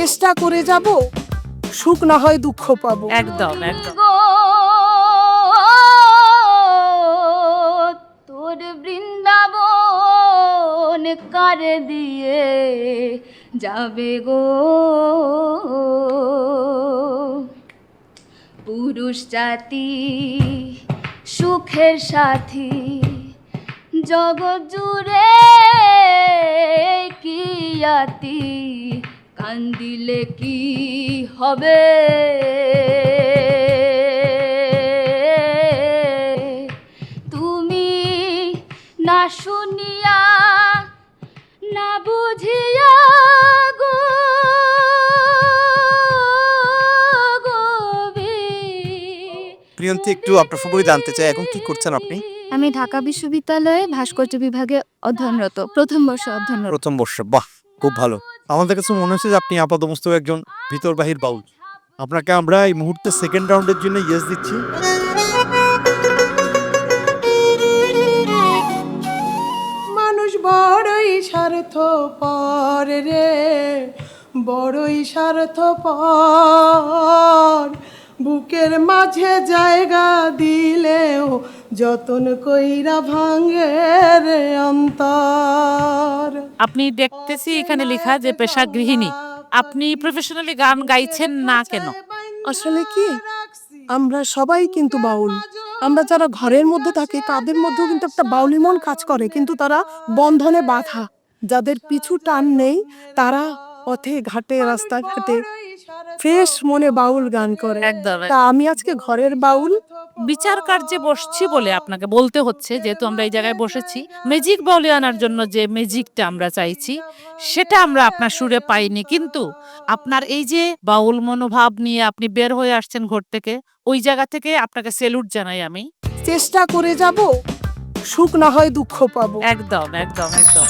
চেষ্টা করে যাব সুখ না হয় দুঃখ পাবো। একদম একদম। গো তোর বৃন্দাবন কার দিয়ে যাবে গো? পুরুষ জাতি সুখের সাথী জগৎ জুড়ে কি আতি? কান্দিলে কি হবে? তুমি না শুনিয়া না বুঝিয়া গো প্রিয়ন্তি একটু আপনার সম্পর্কে জানতে চাই এখন কি করছেন আপনি? আমি ঢাকা বিশ্ববিদ্যালয়ে ভাস্কর্য বিভাগে অধ্যয়নরত প্রথম বর্ষে অধ্যয়নরত। প্রথম বর্ষ বাহ খুব ভালো। আমাদের কাছে মনে হচ্ছে যে আপনি আপাতমস্ত একজন ভিতর বাহির বাউল। আপনাকে আমরা এই মুহূর্তে সেকেন্ড রাউন্ডের জন্য ইয়েস দিচ্ছি। মানুষ বড়ই স্বার্থ পর রে, বড়ই স্বার্থ পর বুকের মাঝে জায়গা দিলেও যতন কইরা ভাঙে রে অন্তর। আপনি দেখতেছি এখানে লেখা যে পেশা গৃহিণী। আপনি প্রফেশনালি গান গাইছেন না কেন? আসলে কি? আমরা সবাই কিন্তু বাউল। আমরা যারা ঘরের মধ্যে থাকি তাদের মধ্যেও কিন্তু একটা বাউলি মন কাজ করে কিন্তু তারা বন্ধনে বাধা। যাদের পিছু টান নেই তারা পথে ঘাটে রাস্তাঘাটে ফ্রেশ মনে বাউল গান করে। একদম তা আমি আজকে ঘরের বাউল বিচার কার্যে বসছি বলে আপনাকে বলতে হচ্ছে যেহেতু আমরা এই জায়গায় বসেছি। ম্যাজিক বলে আনার জন্য যে ম্যাজিকটা আমরা চাইছি সেটা আমরা আপনার সুরে পাইনি। কিন্তু আপনার এই যে বাউল মনোভাব নিয়ে আপনি বের হয়ে আসছেন ঘর থেকে ওই জায়গা থেকে আপনাকে সেলুট জানাই আমি। চেষ্টা করে যাব সুখ না হয় দুঃখ পাবো। একদম একদম একদম।